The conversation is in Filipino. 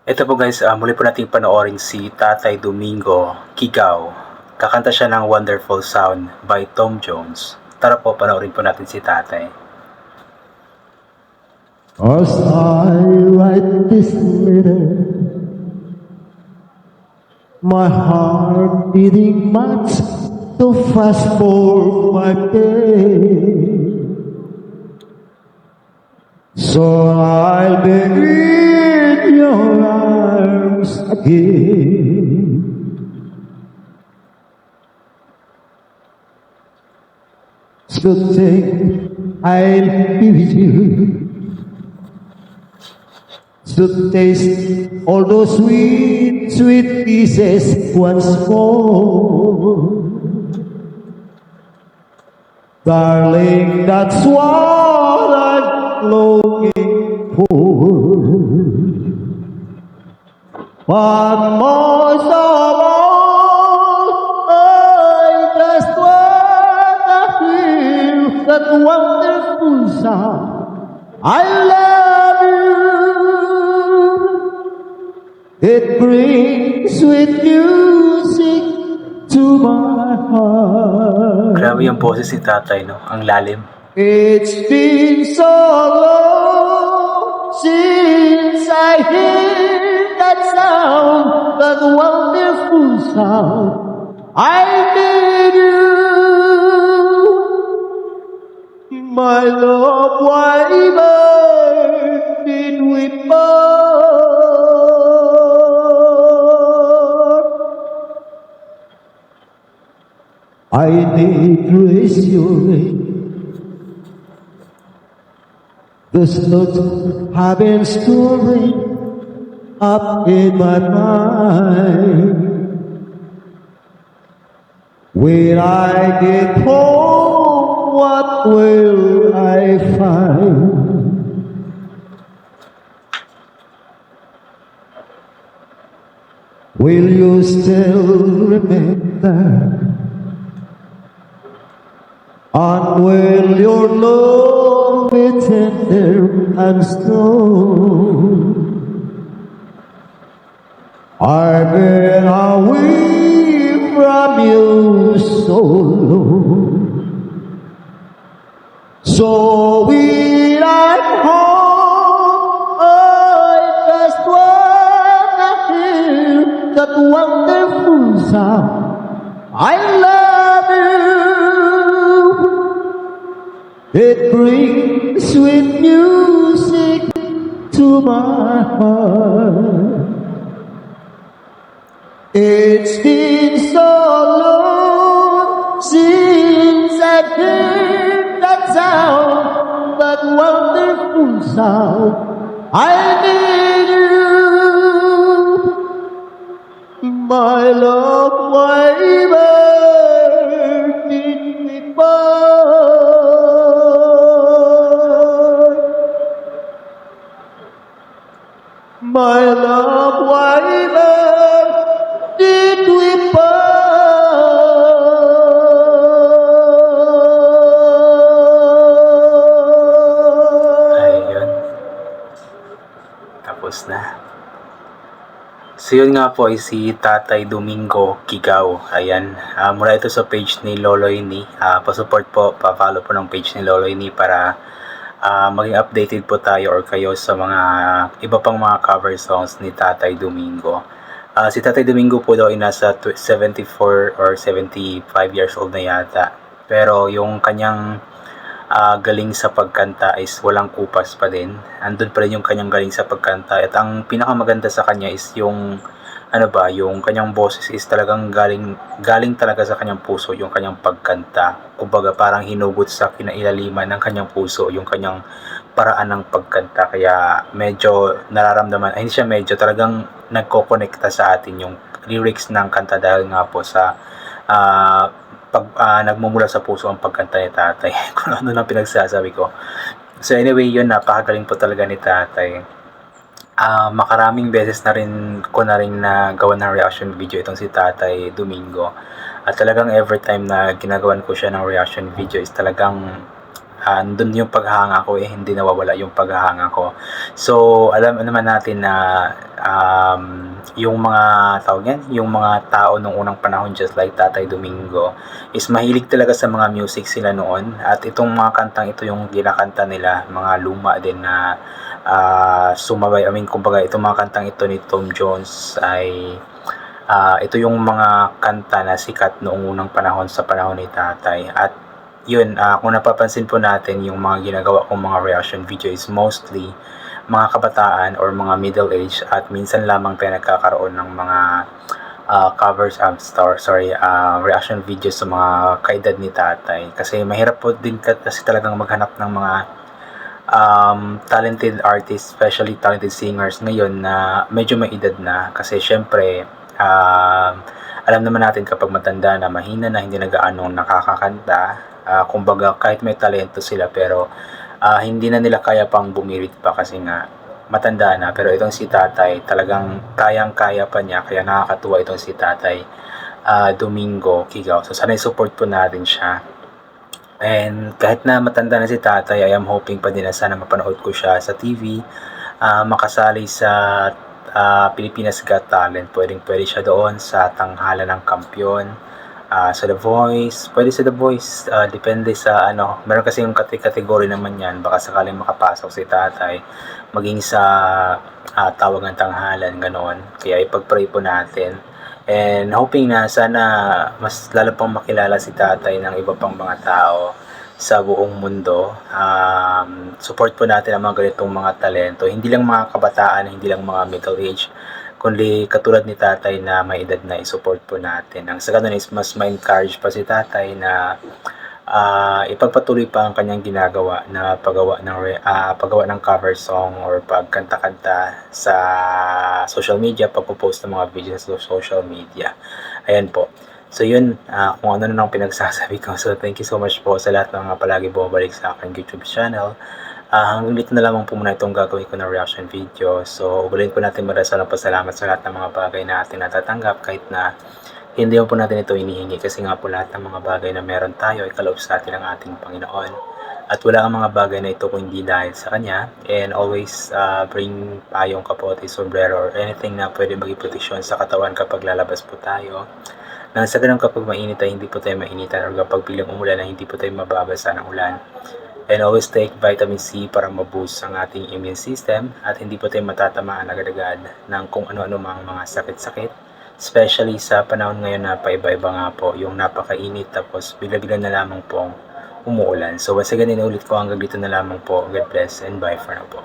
Ito po guys, ah, muli po nating panoorin si Tatay Domingo Kigaw. Kakanta siya ng Wonderful Sound by Tom Jones. Tara po, panoorin po natin si Tatay. As I write this letter, my heart beating much too fast for my pain. So I'll be So take, I'll be with you. to taste all those sweet, sweet kisses once more. Darling, that's what I'm longing for. Most of all, I just wanna hear that wonderful sound. I love you. It brings sweet music to my heart. Grabe yung boses ni Tatay, no? Ang lalim. It's been so long since I heard wonderful. I need you, my love, why burning with more. I need reassuring. The thoughts have been storing up in my mind. When I get home, what will I find? Will you still remember? And will your love be tender and? I've been away from you so when I'm home, I just wanna hear that wonderful sound. I love you. It brings sweet music to my heart. It's been now that wonderful sound. I need you, my love, my burning with. My love, why So yun nga po ay si Tatay Domingo Kigaw. Ayan. Ah, mula ito sa page ni Loloy ni. Ah, pa-support po, pa-follow po ng page ni Loloy ni para ah, maging updated po tayo or kayo sa mga iba pang mga cover songs ni Tatay Domingo. Ah, si Tatay Domingo po daw ay nasa tw- 74 or 75 years old na yata. Pero yung kanyang ah, galing sa pagkanta is walang kupas pa din. Andun pa rin yung kanyang galing sa pagkanta. At ang pinakamaganda sa kanya is yung ano ba, yung kanyang boses is talagang galing galing talaga sa kanyang puso yung kanyang pagkanta. Kumbaga parang hinugot sa kinailaliman ng kanyang puso yung kanyang paraan ng pagkanta. Kaya medyo nararamdaman, ay hindi siya medyo talagang nagko-connecta sa atin yung lyrics ng kanta dahil nga po sa ah, pag ah, nagmumula sa puso ang pagkanta ni tatay. Kung ano nang pinagsasabi ko. So anyway, yun napakagaling po talaga ni tatay. Ah, makaraming beses na rin ko na rin na gawa ng reaction video itong si Tatay Domingo. At talagang every time na ginagawan ko siya ng reaction video is talagang ah, andun yung paghanga ko eh, hindi nawawala yung paghanga ko. So, alam naman natin na um, yung mga tawag yan, yung mga tao nung unang panahon just like Tatay Domingo is mahilig talaga sa mga music sila noon. At itong mga kantang ito yung ginakanta nila, mga luma din na ah, sumabay, I mean kumbaga itong mga kantang ito ni Tom Jones ay ah, ito yung mga kanta na sikat noong unang panahon sa panahon ni Tatay. At yun, ah, kung napapansin po natin yung mga ginagawa kong mga reaction video is mostly mga kabataan or mga middle age at minsan lamang tayo nagkakaroon ng mga ah, covers um, star, sorry, ah, reaction videos sa mga kaedad ni tatay. Kasi mahirap po din ka- kasi talagang maghanap ng mga um, talented artists, especially talented singers ngayon na medyo may edad na. Kasi syempre um, alam naman natin kapag matanda na mahina na hindi na gaano nakakakanta ah, kumbaga kahit may talento sila pero ah, hindi na nila kaya pang bumirit pa kasi nga matanda na. Pero itong si tatay talagang kayang-kaya pa niya kaya nakakatuwa itong si tatay ah, Domingo Kigaw. So sana support po natin siya. And kahit na matanda na si tatay I am hoping pa din na sana mapanood ko siya sa TV ah, makasali sa ah, Pilipinas Got Talent. Pwedeng pwede siya doon sa tanghala ng kampyon ah, sa The Voice, pwede sa The Voice, ah, depende sa ano, meron kasi yung kate- kategory naman yan, baka sakaling makapasok si tatay, maging sa ah, tawag ng tanghalan, ganon. Kaya ipag-pray po natin. And hoping na sana mas lalo pang makilala si tatay ng iba pang mga tao sa buong mundo. Um, support po natin ang mga ganitong mga talento. Hindi lang mga kabataan, hindi lang mga middle age, kundi katulad ni tatay na may edad na i-support po natin. Ang sa ganun is mas ma-encourage pa si tatay na ah, ipagpatuloy pa ang kanyang ginagawa na paggawa ng ah, paggawa ng cover song or pagkanta-kanta sa social media, pagpo-post ng mga videos sa social media. Ayan po. So yun, ah, kung ano na lang pinagsasabi ko. So thank you so much po sa lahat ng mga palagi bumabalik sa aking YouTube channel. Ah, hanggang dito na lamang po muna itong gagawin ko na reaction video. So, ubulit po natin marasal ang pasalamat sa lahat ng mga bagay na ating natatanggap kahit na hindi po natin ito inihingi kasi nga po lahat ng mga bagay na meron tayo ay kaloob sa atin ng ating Panginoon. At wala ang mga bagay na ito kung hindi dahil sa Kanya. And always ah, bring payong kapote, sombrero, or anything na pwede maging proteksyon sa katawan kapag lalabas po tayo. Nang sa ganun kapag mainit ay hindi po tayo mainitan or kapag bilang umulan ay hindi po tayo mababasa ng ulan. And always take vitamin C para ma-boost ang ating immune system at hindi po tayo matatamaan agad-agad ng kung ano-ano mang mga sakit-sakit. Especially sa panahon ngayon na paiba-iba nga po yung napakainit tapos bigla-bigla na lamang pong umuulan. So once again, inulit ko hanggang dito na lamang po. God bless and bye for now po.